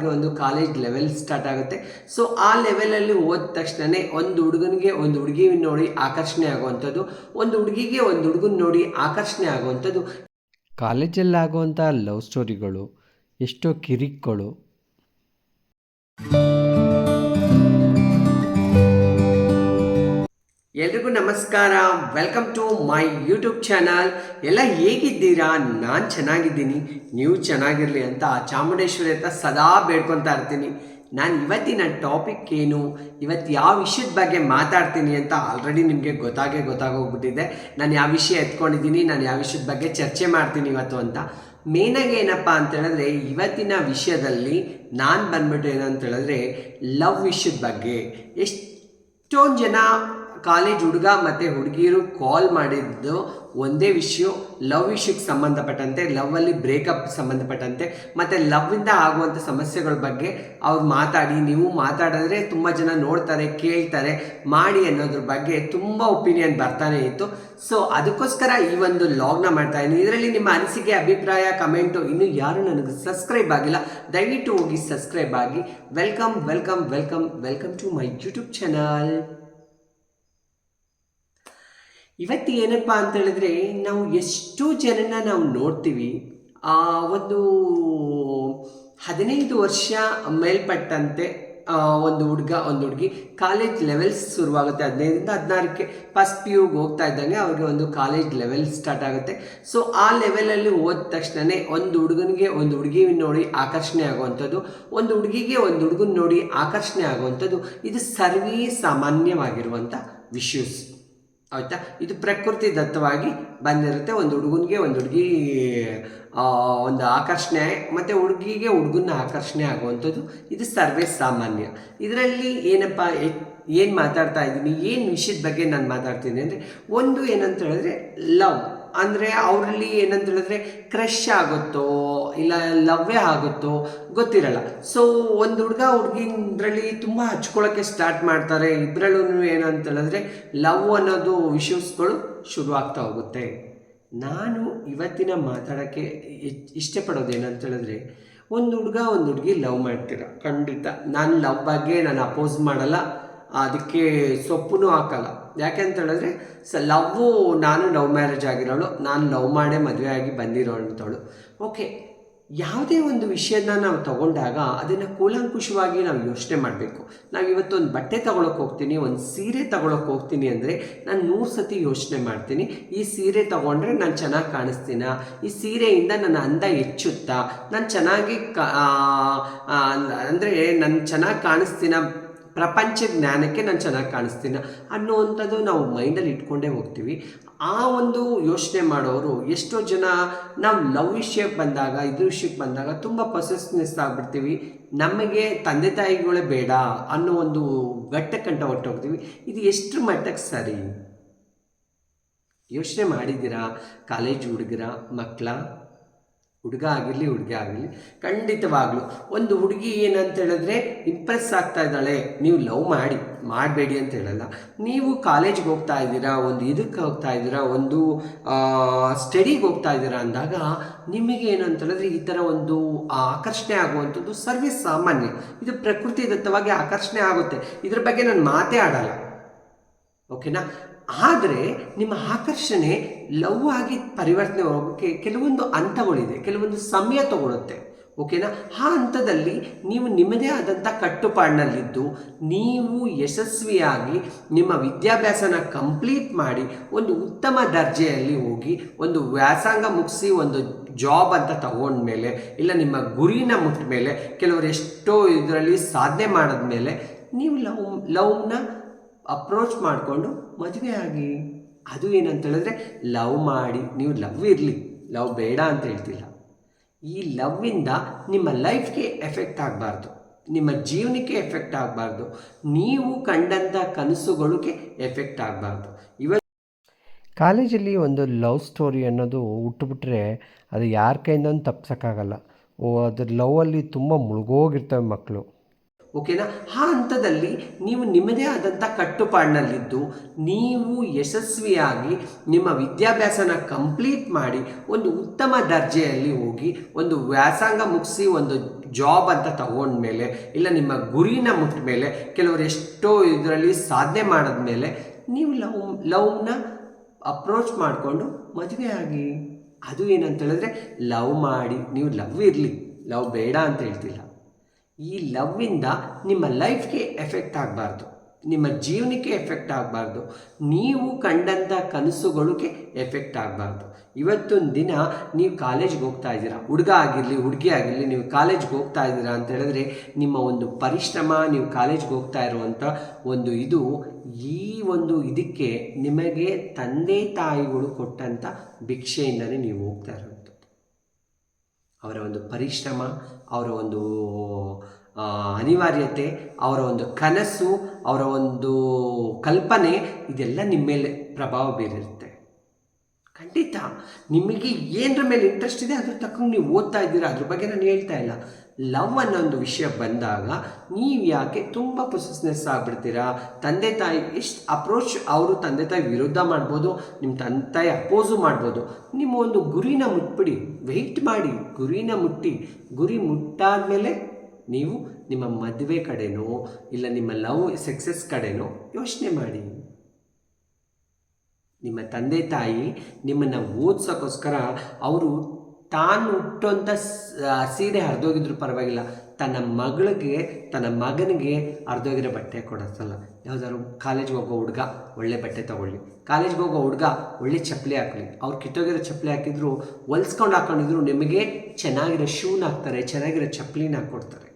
ಅವ್ರಿಗೆ ಒಂದು college level start ಆಗುತ್ತೆ. ಸೊ ಆ ಲೆವೆಲಲ್ಲಿ ಹೋದ ತಕ್ಷಣವೇ ಒಂದು ಹುಡುಗನಿಗೆ ಒಂದು ಹುಡುಗಿ ನೋಡಿ ಆಕರ್ಷಣೆ ಆಗುವಂಥದ್ದು, ಒಂದು ಹುಡುಗಿಗೆ ಒಂದು ಹುಡುಗನ ನೋಡಿ ಆಕರ್ಷಣೆ ಆಗುವಂಥದ್ದು. ಕಾಲೇಜಲ್ಲಿ ಆಗುವಂಥ ಲವ್ ಸ್ಟೋರಿಗಳು ಎಷ್ಟೋ ಕಿರಿಕ್ಗಳು. ಎಲ್ರಿಗೂ ನಮಸ್ಕಾರ. Welcome to my YouTube channel ಎಲ್ಲ ಹೇಗಿದ್ದೀರಾ? ನಾನು ಚೆನ್ನಾಗಿದ್ದೀನಿ. ನೀವು ಚೆನ್ನಾಗಿರಲಿ ಅಂತ ಚಾಮುಂಡೇಶ್ವರಿ ಅಂತ ಸದಾ ಬೇಡ್ಕೊತಾ ಇರ್ತೀನಿ. ನಾನು ಇವತ್ತಿನ ಟಾಪಿಕ್ ಏನು? ಇವತ್ತು ಯಾವ ವಿಷಯದ ಬಗ್ಗೆ ಮಾತಾಡ್ತೀನಿ ಅಂತ ಆಲ್ರೆಡಿ ನಿಮಗೆ ಗೊತ್ತಾಗೇ ಗೊತ್ತಾಗೋಗ್ಬಿಟ್ಟಿದೆ. ನಾನು ಯಾವ ವಿಷಯ ಎತ್ಕೊಂಡಿದ್ದೀನಿ, ನಾನು ಯಾವ ವಿಷಯದ ಬಗ್ಗೆ ಚರ್ಚೆ ಮಾಡ್ತೀನಿ ಇವತ್ತು ಅಂತ. ಮೇನಾಗಿ ಏನಪ್ಪ ಅಂತ ಹೇಳಿದ್ರೆ, ಇವತ್ತಿನ ವಿಷಯದಲ್ಲಿ ನಾನು ಬಂದ್ಬಿಟ್ಟು ಏನಂತ ಹೇಳಿದ್ರೆ ಲವ್ ವಿಷಯದ ಬಗ್ಗೆ. ಎಷ್ಟೊಂದು ಜನ ಕಾಲೇಜ್ ಹುಡುಗ ಮತ್ತು ಹುಡುಗಿಯರು ಕಾಲ್ ಮಾಡಿದ್ದು ಒಂದೇ ವಿಷಯ ಲವ್ ವಿಷಯಕ್ಕೆ ಸಂಬಂಧಪಟ್ಟಂತೆ ಲವ್ವಲ್ಲಿ ಬ್ರೇಕಪ್ ಸಂಬಂಧಪಟ್ಟಂತೆ, ಮತ್ತು ಲವ್ವಿಂದ ಆಗುವಂಥ ಸಮಸ್ಯೆಗಳ ಬಗ್ಗೆ ಅವ್ರು ಮಾತಾಡಿ, ನೀವು ಮಾತಾಡಿದ್ರೆ ತುಂಬ ಜನ ನೋಡ್ತಾರೆ, ಕೇಳ್ತಾರೆ ಮಾಡಿ ಅನ್ನೋದ್ರ ಬಗ್ಗೆ ತುಂಬ ಒಪಿನಿಯನ್ ಬರ್ತಾನೆ ಇತ್ತು. ಸೊ ಅದಕ್ಕೋಸ್ಕರ ಈ ಒಂದು ಲಾಗ್ನ ಮಾಡ್ತಾ ಇದ್ದೀನಿ. ಇದರಲ್ಲಿ ನಿಮ್ಮ ಅನಿಸಿಕೆ, ಅಭಿಪ್ರಾಯ ಕಮೆಂಟು ಇನ್ನೂ ಯಾರು ನನಗೆ ಸಬ್ಸ್ಕ್ರೈಬ್ ಆಗಿಲ್ಲ. ದಯವಿಟ್ಟು ಹೋಗಿ ಸಬ್ಸ್ಕ್ರೈಬ್ ಆಗಿ. Welcome welcome welcome welcome to my YouTube channel ಇವತ್ತು ಏನಪ್ಪ ಅಂತ ಹೇಳಿದ್ರೆ, ನಾವು ಎಷ್ಟೋ ಜನನ ನಾವು ನೋಡ್ತೀವಿ. ಆ ಒಂದು ಹದಿನೈದು ವರ್ಷ ಮೇಲ್ಪಟ್ಟಂತೆ ಒಂದು ಹುಡುಗ, ಒಂದು ಹುಡುಗಿ ಕಾಲೇಜ್ ಲೆವೆಲ್ಸ್ ಶುರುವಾಗುತ್ತೆ. ಹದಿನೈದರಿಂದ ಹದಿನಾರಕ್ಕೆ ಫಸ್ಟ್ ಪಿ ಯುಗೆ ಹೋಗ್ತಾ ಇದ್ದಂಗೆ ಅವ್ರಿಗೆ ಒಂದು ಕಾಲೇಜ್ ಲೆವೆಲ್ ಸ್ಟಾರ್ಟ್ ಆಗುತ್ತೆ. ಸೊ ಆ ಲೆವೆಲಲ್ಲಿ ಹೋದ ತಕ್ಷಣವೇ ಒಂದು ಹುಡುಗನಿಗೆ ಒಂದು ಹುಡುಗಿ ನೋಡಿ ಆಕರ್ಷಣೆ ಆಗುವಂಥದ್ದು, ಒಂದು ಹುಡುಗಿಗೆ ಒಂದು ಹುಡುಗನ ನೋಡಿ ಆಕರ್ಷಣೆ ಆಗುವಂಥದ್ದು, ಇದು ಸರ್ವೇ ಸಾಮಾನ್ಯವಾಗಿರುವಂಥ ವಿಷಯಸ್ ಆಯಿತಾ? ಇದು ಪ್ರಕೃತಿ ದತ್ತವಾಗಿ ಬಂದಿರುತ್ತೆ. ಒಂದು ಹುಡುಗನಿಗೆ ಒಂದು ಹುಡುಗಿ ಒಂದು ಆಕರ್ಷಣೆ, ಮತ್ತು ಹುಡುಗಿಗೆ ಹುಡುಗನ ಆಕರ್ಷಣೆ ಆಗುವಂಥದ್ದು. ಇದು ಸರ್ವೇ ಸಾಮಾನ್ಯ. ಇದರಲ್ಲಿ ಏನಪ್ಪ ಏನು ಮಾತಾಡ್ತಾ ಇದ್ದೀನಿ, ಏನು ವಿಷಯದ ಬಗ್ಗೆ ನಾನು ಮಾತಾಡ್ತೀನಿ ಅಂದರೆ, ಒಂದು ಏನಂತ ಹೇಳಿದ್ರೆ, ಲವ್. ಅಂದರೆ ಅವರಲ್ಲಿ ಏನಂತ ಹೇಳಿದ್ರೆ ಕ್ರಶ್ ಆಗುತ್ತೋ ಇಲ್ಲ ಲವ್ವೇ ಆಗುತ್ತೋ ಗೊತ್ತಿರಲ್ಲ. ಸೊ ಒಂದು ಹುಡುಗ ಹುಡುಗಿಂದ್ರಲ್ಲಿ ತುಂಬ ಹಚ್ಕೊಳ್ಳೋಕ್ಕೆ ಸ್ಟಾರ್ಟ್ ಮಾಡ್ತಾರೆ. ಇದರಲ್ಲೂ ಏನಂತ ಹೇಳಿದ್ರೆ ಲವ್ ಅನ್ನೋದು ವಿಷಯಸ್ಗಳು ಶುರುವಾಗ್ತಾ ಹೋಗುತ್ತೆ. ನಾನು ಇವತ್ತಿನ ಮಾತಾಡೋಕ್ಕೆ ಇಷ್ಟಪಡೋದು ಏನಂತ ಹೇಳಿದ್ರೆ ಒಂದು ಹುಡುಗ ಒಂದು ಹುಡುಗಿ ಲವ್ ಮಾಡ್ತೀರ. ಖಂಡಿತ. ನಾನು ಲವ್ ಬಗ್ಗೆ ನಾನು ಅಪೋಸ್ ಮಾಡಲ್ಲ. ಅದಕ್ಕೆ ಸೊಪ್ಪು ಹಾಕಲ್ಲ. ಯಾಕೆಂತ ಹೇಳಿದ್ರೆ, ಸ ಲವ್ವು ನಾನು ಲವ್ ಮ್ಯಾರೇಜ್ ಆಗಿರೋಳು, ನಾನು ಲವ್ ಮಾಡೇ ಮದುವೆ ಆಗಿ ಬಂದಿರೋಂಥವಳು ಓಕೆ, ಯಾವುದೇ ಒಂದು ವಿಷಯನ ನಾವು ತಗೊಂಡಾಗ ಅದನ್ನು ಕೂಲಂಕುಷವಾಗಿ ನಾವು ಯೋಚನೆ ಮಾಡಬೇಕು. ನಾವು ಇವತ್ತೊಂದು ಬಟ್ಟೆ ತಗೊಳಕ್ಕೆ ಹೋಗ್ತೀನಿ, ಒಂದು ಸೀರೆ ತಗೊಳಕ್ಕೆ ಹೋಗ್ತೀನಿ ಅಂದರೆ ನಾನು ನೂರು ಸತಿ ಯೋಚನೆ ಮಾಡ್ತೀನಿ. ಈ ಸೀರೆ ತಗೊಂಡ್ರೆ ನಾನು ಚೆನ್ನಾಗಿ ಕಾಣಿಸ್ತೀನ? ಈ ಸೀರೆಯಿಂದ ನನ್ನ ಅಂದ ಹೆಚ್ಚುತ್ತಾ? ನಾನು ಚೆನ್ನಾಗಿ ಕ ಅಂದರೆ ನಾನು ಚೆನ್ನಾಗಿ ಕಾಣಿಸ್ತೀನ ಪ್ರಪಂಚ ಜ್ಞಾನಕ್ಕೆ ನಾನು ಚೆನ್ನಾಗಿ ಕಾಣಿಸ್ತೀನಿ ಅನ್ನುವಂಥದ್ದು ನಾವು ಮೈಂಡಲ್ಲಿ ಇಟ್ಕೊಂಡೇ ಹೋಗ್ತೀವಿ. ಆ ಒಂದು ಯೋಚನೆ ಮಾಡೋರು ಎಷ್ಟೋ ಜನ ನಾವು ಲವ್ ವಿಷಯಕ್ಕೆ ಬಂದಾಗ, ಇದ್ರ ವಿಷಯಕ್ಕೆ ಬಂದಾಗ ತುಂಬ ಪೊಸೆಸ್ನೆಸ್ ಆಗ್ಬಿಡ್ತೀವಿ. ನಮಗೆ ತಂದೆ ತಾಯಿಗಳೇ ಬೇಡ ಅನ್ನೋ ಒಂದು ಗಟ್ಟ ಕಂಡ ಹೊಟ್ಟೋಗ್ತೀವಿ ಇದು ಎಷ್ಟು ಮಟ್ಟಕ್ಕೆ ಸರಿ? ಯೋಚನೆ ಮಾಡಿದ್ದೀರಾ? ಕಾಲೇಜ್ ಹುಡುಗರ? ಮಕ್ಕಳ ಹುಡುಗ ಆಗಿರಲಿ, ಹುಡುಗಿ ಆಗಿರಲಿ, ಖಂಡಿತವಾಗ್ಲೂ ಒಂದು ಹುಡುಗಿ ಏನಂತ ಹೇಳಿದ್ರೆ ಇಂಪ್ರೆಸ್ ಆಗ್ತಾ ಇದ್ದಾಳೆ, ನೀವು ಲವ್ ಮಾಡಿ, ಮಾಡಬೇಡಿ ಅಂತ ಹೇಳಲ್ಲ. ನೀವು ಕಾಲೇಜ್ಗೆ ಹೋಗ್ತಾ ಇದ್ದೀರಾ, ಒಂದು ಇದಕ್ಕೆ ಹೋಗ್ತಾ ಇದ್ದೀರಾ, ಒಂದು ಸ್ಟಡಿಗೆ ಹೋಗ್ತಾ ಇದ್ದೀರಾ ಅಂದಾಗ ನಿಮಗೆ ಏನಂತ ಹೇಳಿದ್ರೆ ಈ ಥರ ಒಂದು ಆಕರ್ಷಣೆ ಆಗುವಂಥದ್ದು ಸರ್ವೇ ಸಾಮಾನ್ಯ. ಇದು ಪ್ರಕೃತಿ ದತ್ತವಾಗಿ ಆಕರ್ಷಣೆ ಆಗುತ್ತೆ. ಇದ್ರ ಬಗ್ಗೆ ನಾನು ಮಾತೇ ಆಡಲ್ಲ. ಓಕೆನಾ ಆದರೆ ನಿಮ್ಮ ಆಕರ್ಷಣೆ ಲವ್ ಆಗಿ ಪರಿವರ್ತನೆ ಹೋಗೋಕ್ಕೆ ಕೆಲವೊಂದು ಹಂತಗಳಿದೆ, ಕೆಲವೊಂದು ಸಮಯ ತಗೊಳುತ್ತೆ, ಓಕೆನಾ? ಆ ಹಂತದಲ್ಲಿ ನೀವು ನಿಮ್ಮದೇ ಆದಂಥ ಕಟ್ಟುಪಾಡಿನಲ್ಲಿದ್ದು ನೀವು ಯಶಸ್ವಿಯಾಗಿ ನಿಮ್ಮ ವಿದ್ಯಾಭ್ಯಾಸನ ಕಂಪ್ಲೀಟ್ ಮಾಡಿ ಒಂದು ಉತ್ತಮ ದರ್ಜೆಯಲ್ಲಿ ಹೋಗಿ ಒಂದು ವ್ಯಾಸಂಗ ಮುಗಿಸಿ ಒಂದು ಜಾಬ್ ಅಂತ ತಗೊಂಡ್ಮೇಲೆ ಇಲ್ಲ ನಿಮ್ಮ ಗುರಿನ ಮುಟ್ಟ ಮೇಲೆ ಕೆಲವರು ಎಷ್ಟೋ ಇದರಲ್ಲಿ ಸಾಧನೆ ಮಾಡಿದ್ಮೇಲೆ ನೀವು ಲವ್, ಲವ್ನ ಅಪ್ರೋಚ್ ಮಾಡಿಕೊಂಡು ಮದುವೆ ಆಗಿ ಅದು ಏನಂತ ಹೇಳಿದ್ರೆ ಲವ್ ಮಾಡಿ, ನೀವು ಲವ್ ಇರಲಿ ಲವ್ ಬೇಡ ಅಂತ ಹೇಳ್ತಿಲ್ಲ. ಈ ಲವ್ವಿಂದ ನಿಮ್ಮ ಲೈಫ್ಗೆ ಎಫೆಕ್ಟ್ ಆಗಬಾರ್ದು. ನಿಮ್ಮ ಜೀವನಕ್ಕೆ ಎಫೆಕ್ಟ್ ಆಗಬಾರ್ದು. ನೀವು ಕಂಡಂಥ ಕನಸುಗಳಿಗೆ ಎಫೆಕ್ಟ್ ಆಗಬಾರ್ದು. ಇವ ಕಾಲೇಜಲ್ಲಿ ಒಂದು ಲವ್ ಸ್ಟೋರಿ ಅನ್ನೋದು ಹುಟ್ಟುಬಿಟ್ರೆ ಅದು ಯಾರ ಕೈಯಿಂದನೂ ತಪ್ಸೋಕ್ಕಾಗಲ್ಲ. ಓ, ಅದ್ರ ಲವ್ವಲ್ಲಿ ತುಂಬ ಮುಳುಗೋಗಿರ್ತವೆ ಮಕ್ಕಳು ಓಕೆನಾ ಆ ಹಂತದಲ್ಲಿ ನೀವು ನಿಮ್ಮದೇ ಆದಂಥ ಕಟ್ಟುಪಾಡಿನಲ್ಲಿದ್ದು ನೀವು ಯಶಸ್ವಿಯಾಗಿ ನಿಮ್ಮ ವಿದ್ಯಾಭ್ಯಾಸನ ಕಂಪ್ಲೀಟ್ ಮಾಡಿ ಒಂದು ಉತ್ತಮ ದರ್ಜೆಯಲ್ಲಿ ಹೋಗಿ ಒಂದು ವ್ಯಾಸಂಗ ಮುಗಿಸಿ ಒಂದು ಜಾಬ್ ಅಂತ ತಗೊಂಡ್ಮೇಲೆ ಇಲ್ಲ ನಿಮ್ಮ ಗುರಿನ ಮುಟ್ಟ ಮೇಲೆ ಕೆಲವರು ಎಷ್ಟೋ ಇದರಲ್ಲಿ ಸಾಧನೆ ಮಾಡಿದ್ಮೇಲೆ ನೀವು ಲವ್, ಲವ್ನ ಅಪ್ರೋಚ್ ಮಾಡಿಕೊಂಡು ಮದುವೆ ಆಗಿ. ಅದು ಏನಂತ ಹೇಳಿದ್ರೆ, ಲವ್ ಮಾಡಿ, ನೀವು ಲವ್ ಇರಲಿ, ಲವ್ ಬೇಡ ಅಂತ ಹೇಳ್ತಿಲ್ಲ. ಈ ಲವ್ವಿಂದ ನಿಮ್ಮ ಲೈಫ್ಗೆ ಎಫೆಕ್ಟ್ ಆಗಬಾರ್ದು. ನಿಮ್ಮ ಜೀವನಕ್ಕೆ ಎಫೆಕ್ಟ್ ಆಗಬಾರ್ದು. ನೀವು ಕಂಡಂಥ ಕನಸುಗಳಿಗೆ ಎಫೆಕ್ಟ್ ಆಗಬಾರ್ದು. ಇವತ್ತೊಂದು ದಿನ ನೀವು ಕಾಲೇಜ್ಗೆ ಹೋಗ್ತಾ ಇದ್ದೀರಾ. ಹುಡುಗ ಆಗಿರಲಿ, ಹುಡುಗಿ ಆಗಿರಲಿ, ನೀವು ಕಾಲೇಜ್ಗೆ ಹೋಗ್ತಾ ಇದ್ದೀರಾ ಅಂತ ಹೇಳಿದ್ರೆ ನಿಮ್ಮ ಒಂದು ಪರಿಶ್ರಮ ನೀವು ಕಾಲೇಜ್ಗೆ ಹೋಗ್ತಾ ಇರುವಂಥ ಒಂದು ಇದು ಈ ಒಂದು ಇದಕ್ಕೆ ನಿಮಗೆ ತಂದೆ ತಾಯಿಗಳು ಕೊಟ್ಟಂಥ ಭಿಕ್ಷೆಯಿಂದಲೇ ನೀವು ಹೋಗ್ತಾ ಇರೋವಂಥದ್ದು ಅವರ ಒಂದು ಪರಿಶ್ರಮ, ಅವರ ಒಂದು ಅನಿವಾರ್ಯತೆ, ಅವರ ಒಂದು ಕನಸು, ಅವರ ಒಂದು ಕಲ್ಪನೆ, ಇದೆಲ್ಲ ನಿಮ್ಮ ಮೇಲೆ ಪ್ರಭಾವ ಬೀರಿರುತ್ತೆ. ಖಂಡಿತ. ನಿಮಗೆ ಏನರ ಮೇಲೆ ಇಂಟ್ರೆಸ್ಟ್ ಇದೆ, ಅದ್ರ ತಕ್ಕಂಗೆ ನೀವು ಓದ್ತಾ ಇದ್ದೀರಾ? ಅದ್ರ ಬಗ್ಗೆ ನಾನು ಹೇಳ್ತಾ ಇಲ್ಲ. ಲವ್ ಅನ್ನೋ ಒಂದು ವಿಷಯ ಬಂದಾಗ ನೀವು ಯಾಕೆ ತುಂಬ ಪೊಸೆಸ್ನೆಸ್ ಆಗಿಬಿಡ್ತೀರಾ? ತಂದೆ ತಾಯಿ ಎಷ್ಟು ಅಪ್ರೋಚ್ ಅವರು ತಂದೆ ತಾಯಿ ವಿರುದ್ಧ ಮಾಡ್ಬೋದು ನಿಮ್ಮ ತಂದೆ ತಾಯಿ ಅಪೋಸು ಮಾಡ್ಬೋದು. ನಿಮ್ಮ ಒಂದು ಗುರಿನ ಮುಟ್ಬಿಡಿ ವೆಯ್ಟ್ ಮಾಡಿ, ಗುರಿನ ಮುಟ್ಟಿ. ಗುರಿ ಮುಟ್ಟಾದ್ಮೇಲೆ ನೀವು ನಿಮ್ಮ ಮದುವೆ ಕಡೆನೋ, ಇಲ್ಲ ನಿಮ್ಮ ಲವ್ ಸಕ್ಸಸ್ ಕಡೆನೋ ಯೋಚನೆ ಮಾಡಿ. ನಿಮ್ಮ ತಂದೆ ತಾಯಿ ನಿಮ್ಮನ್ನು ಓದ್ಸೋಕ್ಕೋಸ್ಕರ ಅವರು ತಾನು ಉಟ್ಟಂಥ ಸೀರೆ ಹರಿದೋಗಿದ್ರು ಪರವಾಗಿಲ್ಲ. ತನ್ನ ಮಗಳಿಗೆ, ತನ್ನ ಮಗನಿಗೆ ಹರಿದೋಗಿರೋ ಬಟ್ಟೆ ಕೊಡಿಸಲ್ಲ. ಯಾವ್ದಾದ್ರು ಕಾಲೇಜ್ಗೆ ಹೋಗೋ ಹುಡುಗ, ಒಳ್ಳೆ ಬಟ್ಟೆ ತಗೊಳ್ಳಿ. ಕಾಲೇಜ್ಗೆ ಹೋಗೋ ಹುಡುಗ, ಒಳ್ಳೆ ಚಪ್ಪಲಿ ಹಾಕಲಿ. ಅವ್ರು ಕಿತ್ತೋಗಿರೋ ಚಪ್ಪಲಿ ಹಾಕಿದ್ರು, ಹೊಲ್ಸ್ಕೊಂಡು ಹಾಕೊಂಡಿದ್ರು, ನಿಮಗೆ ಚೆನ್ನಾಗಿರೋ ಶೂನ ಹಾಕ್ತಾರೆ, ಚೆನ್ನಾಗಿರೋ ಚಪ್ಪಲಿನ ಹಾಕ್ಕೊಡ್ತಾರೆ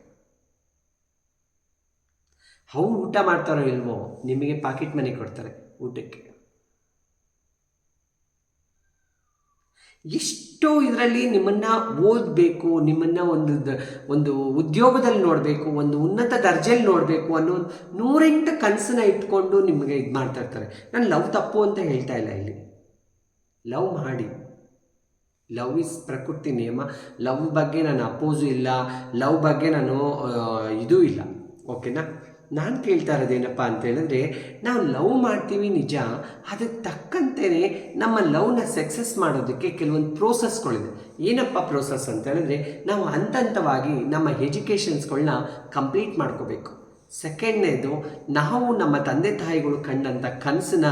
ಅವ್ರು ಊಟ ಮಾಡ್ತಾರೋ ಇಲ್ವೋ, ನಿಮಗೆ ಪಾಕೆಟ್ ಮನಿ ಕೊಡ್ತಾರೆ ಊಟಕ್ಕೆ. ಎಷ್ಟೋ ಇದರಲ್ಲಿ ನಿಮ್ಮನ್ನು ಓದಬೇಕು, ನಿಮ್ಮನ್ನು ಒಂದು ಒಂದು ಉದ್ಯೋಗದಲ್ಲಿ ನೋಡಬೇಕು, ಒಂದು ಉನ್ನತ ದರ್ಜೆಯಲ್ಲಿ ನೋಡಬೇಕು ಅನ್ನೋ ನೂರೆಂಟು ಕನಸನ್ನ ಇಟ್ಕೊಂಡು ನಿಮಗೆ ಇದು ಮಾಡ್ತಾ ಇರ್ತಾರೆ. ನಾನು ಲವ್ ತಪ್ಪು ಅಂತ ಹೇಳ್ತಾ ಇಲ್ಲ ಇಲ್ಲಿ. ಲವ್ ಮಾಡಿ. ಲವ್ ಇಸ್ ಪ್ರಕೃತಿ ನಿಯಮ. ಲವ್ ಬಗ್ಗೆ ನಾನು ಅಪೋಸು ಇಲ್ಲ. ಲವ್ ಬಗ್ಗೆ ನಾನು ಇದೂ ಇಲ್ಲ. ಓಕೆನಾ? ನಾನು ಕೇಳ್ತಾ ಇರೋದೇನಪ್ಪ ಅಂತ ಹೇಳಿದ್ರೆ ನಾವು ಲವ್ ಮಾಡ್ತೀವಿ ನಿಜ ಅದಕ್ಕೆ ತಕ್ಕಂತೆಯೇ ನಮ್ಮ ಲವ್ನ ಸಕ್ಸಸ್ ಮಾಡೋದಕ್ಕೆ ಕೆಲವೊಂದು ಪ್ರೋಸೆಸ್ಗಳಿದೆ ಏನಪ್ಪ ಪ್ರೋಸೆಸ್ ಅಂತ ಹೇಳಿದ್ರೆ ನಾವು ಹಂತ ಹಂತವಾಗಿ ನಮ್ಮ ಎಜುಕೇಷನ್ಸ್ಗಳನ್ನ ಕಂಪ್ಲೀಟ್ ಮಾಡ್ಕೋಬೇಕು. ಸೆಕೆಂಡ್ನೇದು ನಾವು ನಮ್ಮ ತಂದೆ ತಾಯಿಗಳು ಕಂಡಂಥ ಕನಸನ್ನ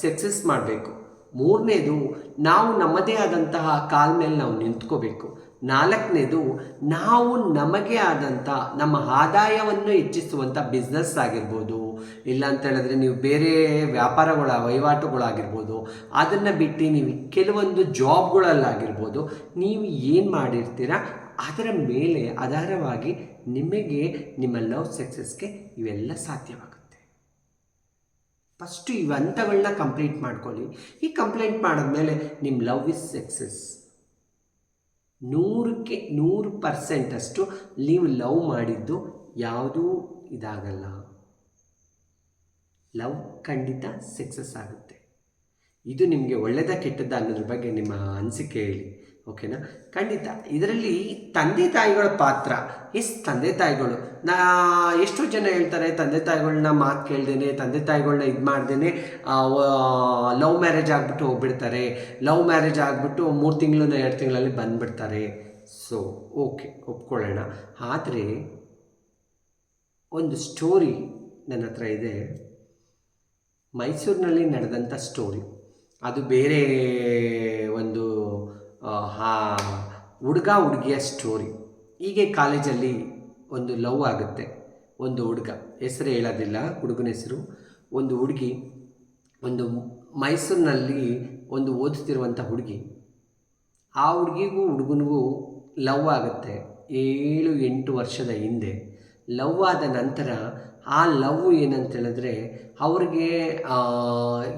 ಸಕ್ಸಸ್ ಮಾಡಬೇಕು. ಮೂರನೇದು, ನಾವು ನಮ್ಮದೇ ಆದಂತಹ ಕಾಲ ಮೇಲೆ ನಾವು ನಿಂತ್ಕೋಬೇಕು. ನಾಲ್ಕನೇದು, ನಾವು ನಮಗೆ ಆದಂಥ ನಮ್ಮ ಆದಾಯವನ್ನು ಹೆಚ್ಚಿಸುವಂಥ ಬಿಸ್ನೆಸ್ ಆಗಿರ್ಬೋದು. ಇಲ್ಲ ಅಂತ ಹೇಳಿದ್ರೆ ನೀವು ಬೇರೆ ವ್ಯಾಪಾರಗಳ, ವಹಿವಾಟುಗಳಾಗಿರ್ಬೋದು. ಅದನ್ನು ಬಿಟ್ಟು ನೀವು ಕೆಲವೊಂದು ಜಾಬ್ಗಳಲ್ಲಾಗಿರ್ಬೋದು ನೀವು ಏನು ಮಾಡಿರ್ತೀರ, ಅದರ ಮೇಲೆ ಆಧಾರವಾಗಿ ನಿಮಗೆ ನಿಮ್ಮ ಲವ್ ಸಕ್ಸಸ್ಗೆ ಇವೆಲ್ಲ ಸಾಧ್ಯವಾಗುತ್ತೆ. ಫಸ್ಟು ಇವು ಹಂತಗಳನ್ನ ಕಂಪ್ಲೀಟ್ ಮಾಡ್ಕೊಳ್ಳಿ. ಈ ಕಂಪ್ಲೀಟ್ ಮಾಡಿದ್ಮೇಲೆ ನಿಮ್ಮ ಲವ್ ಇಸ್ ಸಕ್ಸಸ್ ನೂರಕ್ಕೆ ನೂರು ಪರ್ಸೆಂಟಷ್ಟು ನೀವು ಲವ್ ಮಾಡಿದ್ದು ಯಾವುದೂ ಇದಾಗಲ್ಲ. ಲವ್ ಖಂಡಿತ ಸಕ್ಸಸ್ ಆಗುತ್ತೆ. ಇದು ನಿಮಗೆ ಒಳ್ಳೆಯದ ಕೆಟ್ಟದ್ದ ಅನ್ನೋದ್ರ ಬಗ್ಗೆ ನಿಮ್ಮ ಅನಿಸಿಕೆ ಹೇಳಿ. ಓಕೆನಾ ಖಂಡಿತ. ಇದರಲ್ಲಿ ತಂದೆ ತಾಯಿಗಳ ಪಾತ್ರ. ಎಸ್, ತಂದೆ ತಾಯಿಗಳು. ನಾ ಎಷ್ಟು ಜನ ಹೇಳ್ತಾರೆ, ತಂದೆ ತಾಯಿಗಳನ್ನ ಮಾತು ಕೇಳ್ದೇನೆ, ತಂದೆ ತಾಯಿಗಳನ್ನ ಇದು ಮಾಡ್ದೇನೆ ಲವ್ ಮ್ಯಾರೇಜ್ ಆಗಿಬಿಟ್ಟು ಹೋಗ್ಬಿಡ್ತಾರೆ. ಲವ್ ಮ್ಯಾರೇಜ್ ಆಗಿಬಿಟ್ಟು ಮೂರು ತಿಂಗಳು ಎರಡು ತಿಂಗಳಲ್ಲಿ ಬಂದುಬಿಡ್ತಾರೆ. So okay ಒಪ್ಕೊಳ್ಳೋಣ. ಆದರೆ, ಒಂದು ಸ್ಟೋರಿ ನನ್ನ ಹತ್ರ ಇದೆ. ಮೈಸೂರಿನಲ್ಲಿ ನಡೆದಂಥ ಸ್ಟೋರಿ ಅದು ಬೇರೆ ಒಂದು ಹುಡುಗ ಹುಡುಗಿಯ ಸ್ಟೋರಿ ಹೀಗೆ ಕಾಲೇಜಲ್ಲಿ ಒಂದು ಲವ್ ಆಗುತ್ತೆ. ಒಂದು ಹುಡುಗ. ಹೆಸರು ಹೇಳೋದಿಲ್ಲ, ಹುಡುಗನ ಹೆಸರು. ಒಂದು ಹುಡುಗಿ, ಒಂದು ಮೈಸೂರಿನಲ್ಲಿ ಒಂದು ಓದುತ್ತಿರುವಂಥ ಹುಡುಗಿ. ಆ ಹುಡುಗಿಗೂ, ಹುಡುಗನಿಗೂ ಲವ್ ಆಗುತ್ತೆ. ಏಳು, ಎಂಟು ವರ್ಷದ ಹಿಂದೆ. ಲವ್ ಆದ ನಂತರ ಆ ಲವ್ ಏನಂತ ಹೇಳಿದ್ರೆ ಅವ್ರಿಗೆ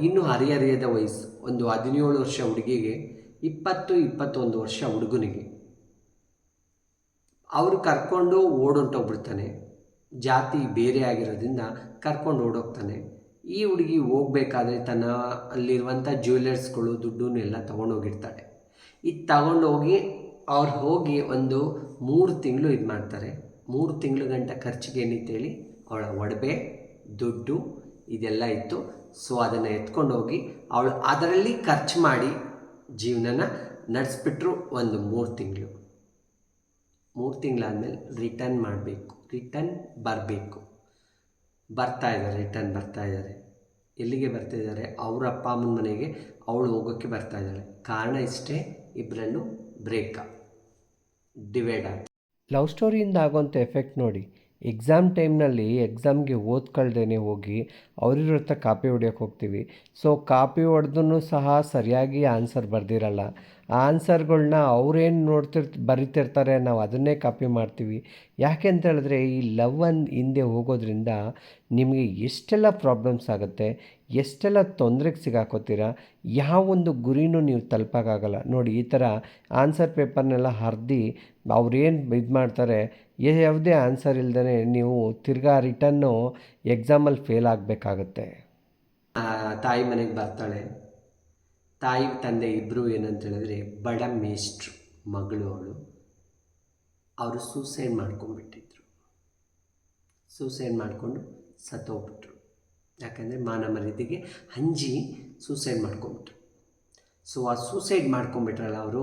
ಇನ್ನೂ ಹರಿಹರಿಯದ ವಯಸ್ಸು. ಒಂದು ಹದಿನೇಳು ವರ್ಷ ಹುಡುಗಿಗೆ. ಇಪ್ಪತ್ತು, ಇಪ್ಪತ್ತೊಂದು ವರ್ಷ ಹುಡುಗನಿಗೆ. ಅವರು ಕರ್ಕೊಂಡು ಓಡೊಂಟೋಗ್ಬಿಡ್ತಾನೆ ಜಾತಿ ಬೇರೆ ಆಗಿರೋದ್ರಿಂದ ಕರ್ಕೊಂಡು ಓಡೋಗ್ತಾನೆ. ಈ ಹುಡುಗಿ ಹೋಗ್ಬೇಕಾದ್ರೆ ತನ್ನ ಅಲ್ಲಿರುವಂಥ ಜ್ಯುವೆಲರ್ಸ್ಗಳು ದುಡ್ಡನ್ನೆಲ್ಲ ತೊಗೊಂಡೋಗಿರ್ತಾಳೆ. ಇದು ತಗೊಂಡೋಗಿ ಅವ್ರು ಹೋಗಿ ಒಂದು ಮೂರು ತಿಂಗಳು ಇದು ಮಾಡ್ತಾರೆ. ಮೂರು ತಿಂಗಳು ಗಂಟ ಖರ್ಚಿಗೆ ಏನಿತ್ತೇಳಿ? ಅವಳ ಒಡವೆ, ದುಡ್ಡು, ಇದೆಲ್ಲ ಇತ್ತು. ಸೊ ಅದನ್ನು ಎತ್ಕೊಂಡು ಹೋಗಿ ಅವಳು ಅದರಲ್ಲಿ ಖರ್ಚು ಮಾಡಿ ಜೀವನನ ನಡೆಸ್ಬಿಟ್ರು ಒಂದು ಮೂರು ತಿಂಗಳು. ಮೂರು ತಿಂಗಳಾದಮೇಲೆ ರಿಟರ್ನ್ ಮಾಡಬೇಕು. ರಿಟರ್ನ್ ಬರಬೇಕು. ಬರ್ತಾ ಇದ್ದಾರೆ ರಿಟರ್ನ್ ಬರ್ತಾ ಇದ್ದಾರೆ. ಎಲ್ಲಿಗೆ ಬರ್ತಾ ಇದ್ದಾರೆ? ಅವ್ರ ಅಪ್ಪ ಅಮ್ಮನ ಮನೆಗೆ. ಅವಳು ಹೋಗೋಕ್ಕೆ ಬರ್ತಾ ಇದ್ದಾಳೆ. ಕಾರಣ ಇಷ್ಟೇ ಇಬ್ಬರನ್ನು ಬ್ರೇಕಪ್ ಡಿವೈಡ್ ಆಗ ಲವ್ ಸ್ಟೋರಿಯಿಂದ ಆಗೋಂಥ ಎಫೆಕ್ಟ್ ನೋಡಿ. ಎಕ್ಸಾಮ್ ಟೈಮ್ನಲ್ಲಿ ಎಕ್ಸಾಮ್ಗೆ ಓದ್ಕೊಳ್ದೇನೆ ಹೋಗಿ ಅವರಿರೋ ಹತ್ರ ಕಾಪಿ ಹೊಡ್ಯೋಕೆ ಹೋಗ್ತೀವಿ. ಸೊ ಕಾಪಿ ಹೊಡೆದೂ ಸಹ ಸರಿಯಾಗಿ ಆನ್ಸರ್ ಬರ್ದಿರಲ್ಲ. ಆನ್ಸರ್ಗಳನ್ನ ಆನ್ಸರ್ಗಳ್ನ ಅವ್ರೇನು ನೋಡ್ತಿರ್, ಬರಿತಿರ್ತಾರೆ ನಾವು ಅದನ್ನೇ ಕಾಪಿ ಮಾಡ್ತೀವಿ. ಯಾಕೆ ಅಂತ ಹೇಳಿದ್ರೆ ಈ ಲವ್ ಅನ್ ಹಿಂದೆ ಹೋಗೋದ್ರಿಂದ ನಿಮಗೆ ಎಷ್ಟೆಲ್ಲ ಪ್ರಾಬ್ಲಮ್ಸ್ ಆಗುತ್ತೆ, ಎಷ್ಟೆಲ್ಲ ತೊಂದರೆಗೆ ಸಿಗಾಕೋತೀರ ಯಾವೊಂದು ಗುರಿನೂ ನೀವು ತಲುಪೋಕ್ಕಾಗಲ್ಲ ನೋಡಿ, ಈ ಥರ ಆನ್ಸರ್ ಪೇಪರ್ನೆಲ್ಲ ಹರಿದು ಅವ್ರೇನು ಇದು ಮಾಡ್ತಾರೆ ಯಾವುದೇ ಆನ್ಸರ್ ಇಲ್ದೇ ನೀವು ತಿರ್ಗಾ ರಿಟರ್ನು ಎಕ್ಸಾಮಲ್ಲಿ ಫೇಲ್ ಆಗಬೇಕಾಗುತ್ತೆ. ತಾಯಿ ಮನೆಗೆ ಬರ್ತಾಳೆ. ತಾಯಿ ತಂದೆ ಇಬ್ಬರು ಏನಂತ ಹೇಳಿದ್ರೆ ಬಡ ಮೇಷ್ಟ್ರು ಮಗಳು ಅವಳು. ಅವರು ಸೂಸೈಡ್ ಮಾಡ್ಕೊಂಡ್ಬಿಟ್ಟಿದ್ರು. ಸೂಸೈಡ್ ಮಾಡಿಕೊಂಡು ಸತ್ತೋಗ್ಬಿಟ್ರು. ಯಾಕಂದರೆ ಮಾನ ಮರ್ಯಾದೆಗೆ ಹಂಜಿ ಸೂಸೈಡ್ ಮಾಡ್ಕೊಂಬಿಟ್ರು ಸೊ ಆ ಸೂಸೈಡ್ ಮಾಡ್ಕೊಂಬಿಟ್ರಲ್ಲ ಅವರು.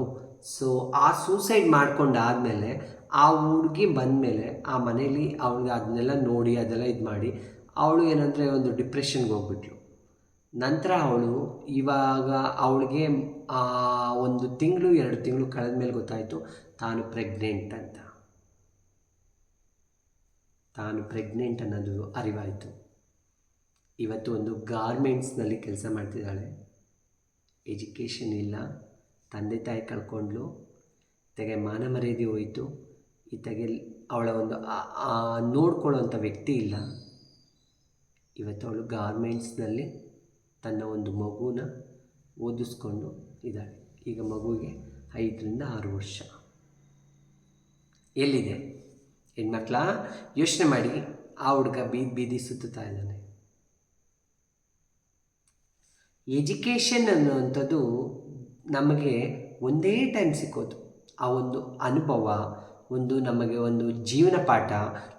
ಸೊ ಆ ಸೂಸೈಡ್ ಮಾಡ್ಕೊಂಡಾದಮೇಲೆ ಆ ಹುಡುಗಿ ಬಂದಮೇಲೆ ಆ ಮನೇಲಿ ಅವಳಿಗೆ ಅದನ್ನೆಲ್ಲ ನೋಡಿ, ಅದೆಲ್ಲ ಇದು ಮಾಡಿ ಅವಳು ಏನಂದರೆ ಒಂದು ಡಿಪ್ರೆಷನ್ಗೆ ಹೋಗ್ಬಿಟ್ಲು. ನಂತರ ಅವಳು ಇವಾಗ ಅವಳಿಗೆ ಒಂದು ತಿಂಗಳು, ಎರಡು ತಿಂಗಳು ಕಳೆದ ಮೇಲೆ ಗೊತ್ತಾಯಿತು ತಾನು ಪ್ರೆಗ್ನೆಂಟ್ ಅಂತ. ತಾನು ಪ್ರೆಗ್ನೆಂಟ್ ಅನ್ನೋದು ಅರಿವಾಯಿತು. ಇವತ್ತು ಒಂದು ಗಾರ್ಮೆಂಟ್ಸ್ನಲ್ಲಿ ಕೆಲಸ ಮಾಡ್ತಿದ್ದಾಳೆ. ಎಜುಕೇಷನ್ ಇಲ್ಲ. ತಂದೆ ತಾಯಿ ಕಳ್ಕೊಂಡ್ಲು ತೆಗೆ ಮಾನ ಮರ್ಯಾದೆ ಹೋಯಿತು. ಈತಗೆ ಅವಳ ಒಂದು ನೋಡ್ಕೊಳ್ಳೋಂಥ ವ್ಯಕ್ತಿ ಇಲ್ಲ. ಇವತ್ತು ಅವಳು ಗಾರ್ಮೆಂಟ್ಸ್ನಲ್ಲಿ ತನ್ನ ಒಂದು ಮಗುನ ಓದಿಸ್ಕೊಂಡು ಇದ್ದಾಳೆ. ಈಗ ಮಗುವಿಗೆ ಐದರಿಂದ ಆರು ವರ್ಷ. ಎಲ್ಲಿದೆ? ಹೆಣ್ಮಕ್ಳ? ಯೋಚನೆ ಮಾಡಿ. ಆ ಹುಡುಗ ಬೀದಿ ಬೀದಿ ಸುತ್ತುತ್ತಾ ಇದ್ದಾನೆ. ಎಜುಕೇಷನ್ ಅನ್ನುವಂಥದ್ದು ನಮಗೆ ಒಂದೇ ಟೈಮ್ ಸಿಕ್ಕೋದು. ಆ ಒಂದು ಅನುಭವ ಒಂದು ನಮಗೆ ಒಂದು ಜೀವನ ಪಾಠ.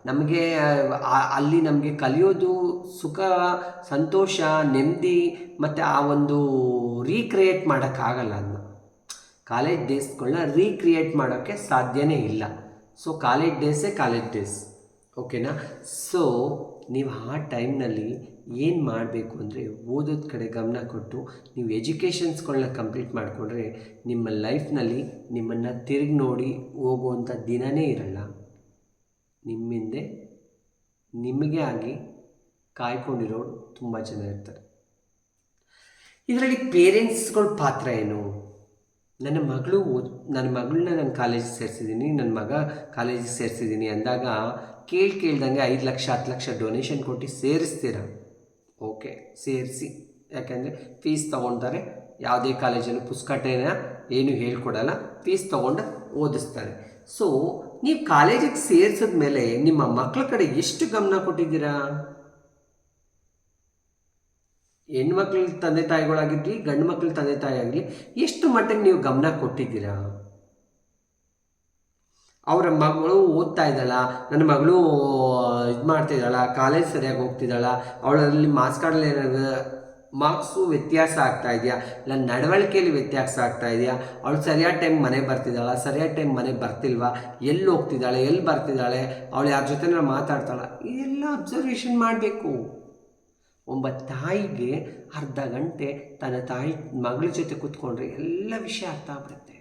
ನಮಗೆ ಅಲ್ಲಿ ನಮಗೆ ಕಲಿಯೋದು ಸುಖ, ಸಂತೋಷ, ನೆಮ್ಮದಿ, ಮತ್ತು ಆ ಒಂದು ರೀಕ್ರಿಯೇಟ್ ಮಾಡೋಕ್ಕಾಗಲ್ಲ ಅದನ್ನ ಕಾಲೇಜ್ ಡೇಸ್ಗಳನ್ನ ರೀಕ್ರಿಯೇಟ್ ಮಾಡೋಕ್ಕೆ ಸಾಧ್ಯನೇ ಇಲ್ಲ. ಸೊ ಕಾಲೇಜ್ ಡೇಸೇ ಕಾಲೇಜ್ ಡೇಸ್ ಓಕೆನಾ ಸೊ ನೀವು ಆ ಟೈಮ್ನಲ್ಲಿ ಏನು ಮಾಡಬೇಕು ಅಂದರೆ ಓದೋದ ಕಡೆ ಗಮನ ಕೊಟ್ಟು ನೀವು ಎಜುಕೇಷನ್ಸ್ಗಳನ್ನ ಕಂಪ್ಲೀಟ್ ಮಾಡಿಕೊಂಡ್ರೆ ನಿಮ್ಮ ಲೈಫ್ನಲ್ಲಿ ನಿಮ್ಮನ್ನು ತಿರುಗಿ ನೋಡಿ ಹೋಗುವಂಥ ದಿನವೇ ಇರಲ್ಲ. ನಿಮ್ಮಿಂದೆ ನಿಮಗೆ ಆಗಿ ಕಾಯ್ಕೊಂಡಿರೋರು ತುಂಬ ಜನ ಇರ್ತಾರೆ. ಇದರಲ್ಲಿ ಪೇರೆಂಟ್ಸ್ಗಳ ಪಾತ್ರ ಏನು? ನನ್ನ ಮಗಳು ಓದ್, ನನ್ನ ಮಗಳನ್ನ ನಾನು ಕಾಲೇಜಿಗೆ ಸೇರಿಸಿದ್ದೀನಿ ನನ್ನ ಮಗ ಕಾಲೇಜಿಗೆ ಸೇರಿಸಿದ್ದೀನಿ ಅಂದಾಗ ಕೇಳಿ ಕೇಳ್ದಂಗೆ ಐದು ಲಕ್ಷ, ಹತ್ತು ಲಕ್ಷ ಡೊನೇಷನ್ ಕೊಟ್ಟು ಸೇರಿಸ್ತೀರ? ಓಕೆ ಸೇರಿಸಿ. ಯಾಕೆಂದರೆ ಫೀಸ್ ತೊಗೊಳ್ತಾರೆ ಯಾವುದೇ ಕಾಲೇಜಲ್ಲೂ ಪುಸ್ತಕಟೇನ ಏನು ಹೇಳ್ಕೊಡಲ್ಲ ಫೀಸ್ ತೊಗೊಂಡು ಓದಿಸ್ತಾರೆ. ಸೊ ನೀವು ಕಾಲೇಜಿಗೆ ಸೇರಿಸಿದ ಮೇಲೆ ನಿಮ್ಮ ಮಕ್ಕಳ ಕಡೆ ಎಷ್ಟು ಗಮನ ಕೊಟ್ಟಿದ್ದೀರಾ? ಹೆಣ್ಮಕ್ಳ ತಂದೆ ತಾಯಿಗಳಾಗಿರಲಿ ಗಂಡು ಮಕ್ಳ ತಂದೆ ತಾಯಿ ಆಗಲಿ, ಎಷ್ಟು ಮಟ್ಟಿಗೆ ನೀವು ಗಮನ ಕೊಟ್ಟಿದ್ದೀರಾ? ಅವರ ಮಗಳು ಓದ್ತಾ ಇದ್ದಾಳ, ನನ್ನ ಮಗಳು ಇದು ಮಾಡ್ತಿದ್ದಾಳ ಕಾಲೇಜ್ ಸರಿಯಾಗಿ ಹೋಗ್ತಿದ್ದಾಳ, ಅವಳಲ್ಲಿ ಮಾರ್ಕ್ಸ್ ಕಾರ್ಡಲ್ಲಿ ಏನಾದ್ರು ಮಾರ್ಕ್ಸು ವ್ಯತ್ಯಾಸ ಆಗ್ತಾ ಇದೆಯಾ? ಇಲ್ಲ ನಡವಳಿಕೆಯಲ್ಲಿ ವ್ಯತ್ಯಾಸ ಆಗ್ತಾ ಇದೆಯಾ? ಅವಳು ಸರಿಯಾದ ಟೈಮ್ ಮನೆಗೆ ಬರ್ತಿದ್ದಾಳ ಸರಿಯಾದ ಟೈಮ್ ಮನೆಗೆ ಬರ್ತಿಲ್ವಾ? ಎಲ್ಲಿ ಹೋಗ್ತಿದ್ದಾಳೆ, ಎಲ್ಲಿ ಬರ್ತಿದ್ದಾಳೆ? ಅವಳು ಯಾರ ಜೊತೆ ಮಾತಾಡ್ತಾಳ? ಇದೆಲ್ಲ ಅಬ್ಸರ್ವೇಷನ್ ಮಾಡಬೇಕು. ಒಬ್ಬ ತಾಯಿಗೆ ಅರ್ಧ ಗಂಟೆ ತನ್ನ ತಾಯಿ ಮಗಳ ಜೊತೆ ಕೂತ್ಕೊಂಡ್ರೆ ಎಲ್ಲ ವಿಷಯ ಅರ್ಥ ಆಗ್ಬಿಡುತ್ತೆ.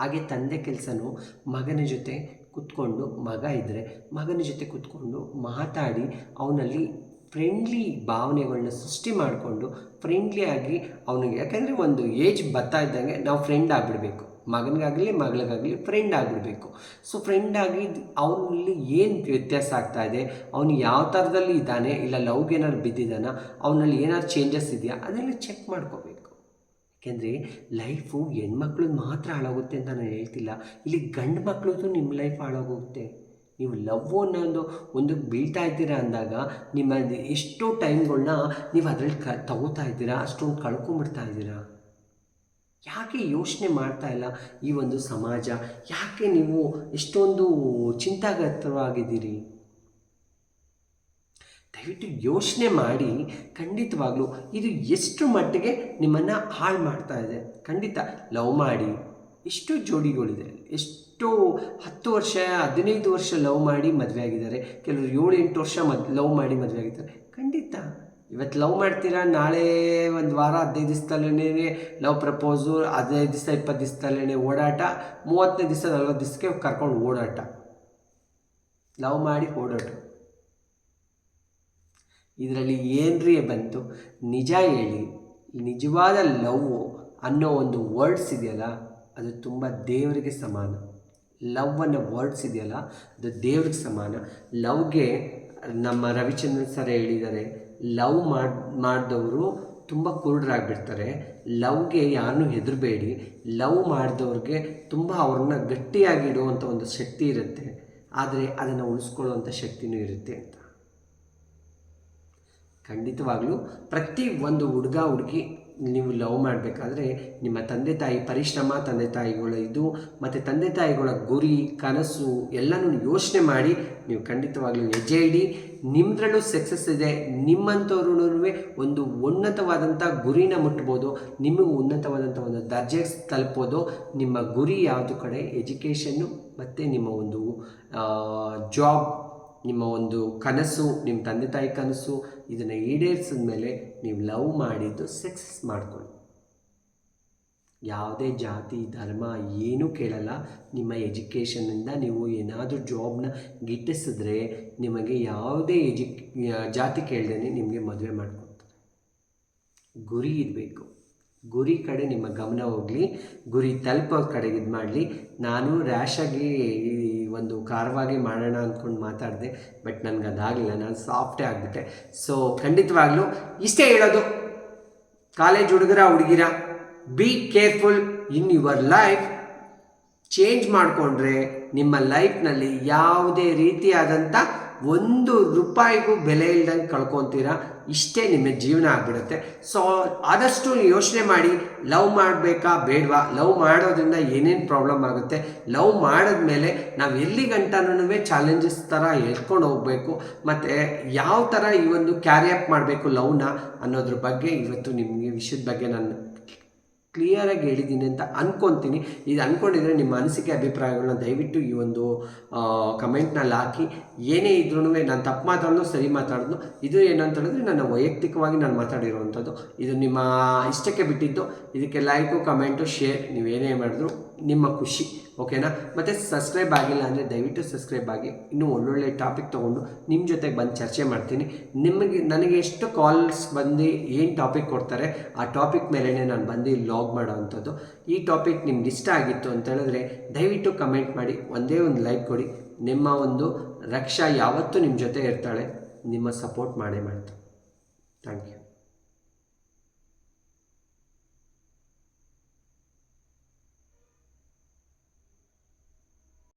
ಹಾಗೆ ತಂದೆ ಕೆಲಸನೂ ಮಗನ ಜೊತೆ ಕೂತ್ಕೊಂಡು ಮಗ ಇದ್ದರೆ ಮಗನ ಜೊತೆ ಕೂತ್ಕೊಂಡು ಮಾತಾಡಿ ಅವನಲ್ಲಿ ಫ್ರೆಂಡ್ಲಿ ಭಾವನೆಗಳನ್ನ ಸೃಷ್ಟಿ ಮಾಡಿಕೊಂಡು ಫ್ರೆಂಡ್ಲಿಯಾಗಿ ಅವನಿಗೆ, ಯಾಕೆಂದರೆ ಒಂದು ಏಜ್ ಬರ್ತಾ ಇದ್ದಂಗೆ ನಾವು ಫ್ರೆಂಡ್ ಆಗಿಬಿಡಬೇಕು. ಮಗನಿಗಾಗಲಿ, ಮಗಳಿಗಾಗಲಿ ಫ್ರೆಂಡ್ ಆಗಿಬಿಡಬೇಕು. ಸೊ ಫ್ರೆಂಡ್ ಆಗಿ ಅವನಲ್ಲಿ ಏನು ವ್ಯತ್ಯಾಸ ಆಗ್ತಾ ಇದೆ, ಅವನು ಯಾವ ಥರದಲ್ಲಿ ಇದ್ದಾನೆ, ಇಲ್ಲ ಲವ್ಗೆ ಏನಾದ್ರು ಬಿದ್ದಿದ್ದಾನ, ಅವನಲ್ಲಿ ಏನಾದ್ರು ಚೇಂಜಸ್ ಇದೆಯಾ, ಅದೆಲ್ಲ ಚೆಕ್ ಮಾಡ್ಕೋಬೇಕು. ಯಾಕೆಂದರೆ ಲೈಫು ಹೆಣ್ಮಕ್ಳು ಮಾತ್ರ ಹಾಳಾಗುತ್ತೆ ಅಂತ ನಾನು ಹೇಳ್ತಿಲ್ಲ. ಇಲ್ಲಿ ಗಂಡು ಮಕ್ಳದ್ದು ನಿಮ್ಮ ಲೈಫ್ ಹಾಳಾಗೋಗುತ್ತೆ. ನೀವು ಲವ್ ಅನ್ನೋದು ಒಂದು ಬೀಳ್ತಾ ಇದ್ದೀರಾ ಅಂದಾಗ ನಿಮ್ಮ ಎಷ್ಟೋ ಟೈಮ್ಗಳನ್ನ ನೀವು ಅದರಲ್ಲಿ ಕ, ತಗೋತಾ ಇದ್ದೀರಾ, ಅಷ್ಟೊಂದು ಕಳ್ಕೊಂಬಿಡ್ತಾ ಇದ್ದೀರಾ? ಯಾಕೆ ಯೋಚನೆ ಮಾಡ್ತಾ ಇಲ್ಲ ಈ ಒಂದು ಸಮಾಜ? ಯಾಕೆ ನೀವು ಎಷ್ಟೊಂದು ಚಿಂತಾಗತವಾಗಿದ್ದೀರಿ ದಯವಿಟ್ಟು ಯೋಚನೆ ಮಾಡಿ ಖಂಡಿತವಾಗ್ಲೂ ಇದು ಎಷ್ಟು ಮಟ್ಟಿಗೆ ನಿಮ್ಮನ್ನು ಹಾಳು ಮಾಡ್ತಾ ಇದೆ. ಖಂಡಿತ ಲವ್ ಮಾಡಿ, ಎಷ್ಟು ಜೋಡಿಗಳಿದೆ, ಎಷ್ಟು ಹತ್ತು ವರ್ಷ, ಹದಿನೈದು ವರ್ಷ ಲವ್ ಮಾಡಿ ಮದುವೆ ಆಗಿದ್ದಾರೆ, ಕೆಲವರು ಏಳು ಎಂಟು ವರ್ಷ ಮದ್, ಲವ್ ಮಾಡಿ ಮದುವೆ ಆಗಿದ್ದಾರೆ. ಖಂಡಿತ ಇವತ್ತು ಲವ್ ಮಾಡ್ತೀರಾ? ನಾಳೆ ಒಂದು ವಾರ, ಹದಿನೈದು ದಿವಸದಲ್ಲೇ ಲವ್ ಪ್ರಪೋಸು, ಹದಿನೈದು ದಿವಸ, ಇಪ್ಪತ್ತು ದಿವಸದಲ್ಲೇ ಓಡಾಟ, ಮೂವತ್ತನೇ ದಿವಸ, ನಲ್ವತ್ತು ದಿವಸಕ್ಕೆ ಕರ್ಕೊಂಡು ಓಡಾಟ. ಲವ್ ಮಾಡಿ ಓಡಾಟ. ಇದರಲ್ಲಿ ಏನ್ರಿ ಬಂತು? ನಿಜ ಹೇಳಿ, ನಿಜವಾದ ಲವ್ ಅನ್ನೋ ಒಂದು ವರ್ಡ್ಸ್ ಇದೆಯಲ್ಲ, ಅದು ತುಂಬ ದೇವರಿಗೆ ಸಮಾನ. ಲವ್ ಅನ್ನೋ ವರ್ಡ್ಸ್ ಇದೆಯಲ್ಲ, ಅದು ದೇವ್ರಿಗೆ ಸಮಾನ. ಲವ್ಗೆ ನಮ್ಮ ರವಿಚಂದ್ರನ್ ಸರ್ ಹೇಳಿದ್ದಾರೆ, ಲವ್ ಮಾಡಿ, ಮಾಡಿದವರು ತುಂಬ ಕುರುಡರಾಗ್ಬಿಡ್ತಾರೆ. ಲವ್ಗೆ ಯಾರನ್ನೂ ಹೆದರಬೇಡಿ. ಲವ್ ಮಾಡಿದವ್ರಿಗೆ ತುಂಬ ಅವ್ರನ್ನ ಗಟ್ಟಿಯಾಗಿಡುವಂಥ ಒಂದು ಶಕ್ತಿ ಇರುತ್ತೆ. ಆದರೆ ಅದನ್ನು ಉಳಿಸ್ಕೊಳ್ಳುವಂಥ ಶಕ್ತಿನೂ ಇರುತ್ತೆ ಅಂತ. ಖಂಡಿತವಾಗ್ಲೂ ಪ್ರತಿ ಒಂದು ಹುಡುಗ, ಹುಡುಗಿ ನೀವು ಲವ್ ಮಾಡಬೇಕಾದ್ರೆ ನಿಮ್ಮ ತಂದೆ ತಾಯಿ ಪರಿಶ್ರಮ, ತಂದೆ ತಾಯಿಗಳ ಇದು ಮತ್ತು ತಂದೆ ತಾಯಿಗಳ ಗುರಿ, ಕನಸು ಎಲ್ಲನೂ ಯೋಚನೆ ಮಾಡಿ ನೀವು ಖಂಡಿತವಾಗ್ಲೂ ಹೆಜ್ಜೆ ಇಡಿ. ನಿಮ್ಮದ್ರಲ್ಲೂ ಸಕ್ಸಸ್ ಇದೆ. ನಿಮ್ಮಂಥವ್ರೂ ಒಂದು ಉನ್ನತವಾದಂಥ ಗುರಿನ ಮುಟ್ಬೋದು. ನಿಮಗೂ ಉನ್ನತವಾದಂಥ ಒಂದು ದರ್ಜೆ ತಲುಪೋದು ನಿಮ್ಮ ಗುರಿ ಯಾವುದು ಕಡೆ? ಎಜುಕೇಷನ್ನು ಮತ್ತು ನಿಮ್ಮ ಒಂದು ಜಾಬ್ ನಿಮ್ಮ ಒಂದು ಕನಸು, ನಿಮ್ಮ ತಂದೆ ತಾಯಿ ಕನಸು ಇದನ್ನು ಈಡೇರಿಸಿದ ಮೇಲೆ ನೀವು ಲವ್ ಮಾಡಿದ್ದು ಸಕ್ಸಸ್ ಮಾಡ್ಕೊಳ್ಳಿ. ಯಾವುದೇ ಜಾತಿ, ಧರ್ಮ ಏನೂ ಕೇಳಲ್ಲ. ನಿಮ್ಮ ಎಜುಕೇಷನಿಂದ ನೀವು ಏನಾದರೂ ಜಾಬ್ನ ಗಿಟ್ಟಿಸಿದ್ರೆ ನಿಮಗೆ ಯಾವುದೇ ಎಜು ಜಾತಿ ಕೇಳ್ದೇ ನಿಮಗೆ ಮದುವೆ ಮಾಡ್ಕೊತಾರೆ ಗುರಿ ಇರಬೇಕು ಗುರಿ ಕಡೆ ನಿಮ್ಮ ಗಮನ ಹೋಗಲಿ. ಗುರಿ ತಲುಪೋ ಕಡೆಗೆ ಇದು ಮಾಡಲಿ ನಾನು ರ್ಯಾಶಾಗಿ ಒಂದು ಖಾರವಾಗಿ ಮಾಡೋಣ ಅಂದ್ಕೊಂಡು ಮಾತಾಡಿದೆ, ಬಟ್ ನನಗೆ ಅದಾಗಲಿಲ್ಲ, ನಾನು ಸಾಫ್ಟೇ ಆಗಿಬಿಟ್ಟೆ. ಸೊ ಖಂಡಿತವಾಗ್ಲೂ ಇಷ್ಟೇ ಹೇಳೋದು. ಕಾಲೇಜ್ ಹುಡುಗರ, ಹುಡುಗಿರ be careful in your life change ಮಾಡಿಕೊಂಡ್ರೆ ನಿಮ್ಮ ಲೈಫ್ನಲ್ಲಿ ಯಾವುದೇ ರೀತಿಯಾದಂಥ ಒಂದು ರೂಪಾಯಿಗೂ ಬೆಲೆ ಇಲ್ದಂಗೆ ಕಳ್ಕೊತೀರಾ? ಇಷ್ಟೇ ನಿಮ್ಮ ಜೀವನ ಆಗಿಬಿಡುತ್ತೆ. ಸೊ ಆದಷ್ಟು ಯೋಚನೆ ಮಾಡಿ, ಲವ್ ಮಾಡಬೇಕಾ ಬೇಡವಾ? ಲವ್ ಮಾಡೋದ್ರಿಂದ ಏನೇನು ಪ್ರಾಬ್ಲಮ್ ಆಗುತ್ತೆ? ಲವ್ ಮಾಡಿದ್ಮೇಲೆ ನಾವು ಎಲ್ಲಿ ಗಂಟನೂ ಚಾಲೆಂಜಸ್ ಥರ ಹೇಳ್ಕೊಂಡು ಹೋಗಬೇಕು. ಮತ್ತು ಯಾವ ಥರ ಈ ಒಂದು ಕ್ಯಾರಿ ಅಪ್ ಮಾಡಬೇಕು ಲವ್ನ ಅನ್ನೋದ್ರ ಬಗ್ಗೆ ಇವತ್ತು ನಿಮಗೆ ವಿಷಯದ ಬಗ್ಗೆ ನಾನು ಕ್ಲಿಯರಾಗಿ ಹೇಳಿದ್ದೀನಿ ಅಂತ ಅಂದ್ಕೊತೀನಿ ಇದು ಅಂದ್ಕೊಂಡಿದ್ರೆ ನಿಮ್ಮ ಅನಿಸಿಕೆ ಅಭಿಪ್ರಾಯಗಳನ್ನ ದಯವಿಟ್ಟು ಈ ಒಂದು ಕಮೆಂಟ್ನಲ್ಲಿ ಹಾಕಿ. ಏನೇ ಇದ್ರೂ ನಾನು ತಪ್ಪು ಮಾತಾಡೋದು ಸರಿ ಮಾತಾಡೋದು ಇದು ಏನಂತ ಹೇಳಿದ್ರೆ ನನ್ನ ವೈಯಕ್ತಿಕವಾಗಿ ನಾನು ಮಾತಾಡಿರುವಂಥದ್ದು. ಇದು ನಿಮ್ಮ ಇಷ್ಟಕ್ಕೆ ಬಿಟ್ಟಿದ್ದು. ಇದಕ್ಕೆ ಲೈಕು ಕಮೆಂಟು ಶೇರ್ ನೀವು ಏನೇ ಮಾಡಿದ್ರು ನಿಮ್ಮ ಖುಷಿ ಓಕೆನಾ ಮತ್ತು ಸಬ್ಸ್ಕ್ರೈಬ್ ಆಗಿಲ್ಲ ಅಂದರೆ ದಯವಿಟ್ಟು ಸಬ್ಸ್ಕ್ರೈಬ್ ಆಗಿ. ಇನ್ನೂ ಒಳ್ಳೊಳ್ಳೆ ಟಾಪಿಕ್ ತೊಗೊಂಡು ನಿಮ್ಮ ಜೊತೆಗೆ ಬಂದು ಚರ್ಚೆ ಮಾಡ್ತೀನಿ. ನಿಮಗೆ, ನನಗೆ ಎಷ್ಟು ಕಾಲ್ಸ್ ಬಂದು ಏನು ಟಾಪಿಕ್ ಕೊಡ್ತಾರೆ, ಆ ಟಾಪಿಕ್ ಮೇಲೇ ನಾನು ಬಂದು ಲಾಗ್ ಮಾಡೋವಂಥದ್ದು. ಈ ಟಾಪಿಕ್ ನಿಮ್ಗೆ ಇಷ್ಟ ಆಗಿತ್ತು ಅಂತ ಹೇಳಿದ್ರೆ ದಯವಿಟ್ಟು ಕಮೆಂಟ್ ಮಾಡಿ, ಒಂದೇ ಒಂದು ಲೈಕ್ ಕೊಡಿ. ನಿಮ್ಮ ಒಂದು ರಕ್ಷಾ ಯಾವತ್ತೂ ನಿಮ್ಮ ಜೊತೆ ಇರ್ತಾಳೆ. ನಿಮ್ಮ ಸಪೋರ್ಟ್ ಮಾಡೇ ಮಾಡ್ತು. Thank you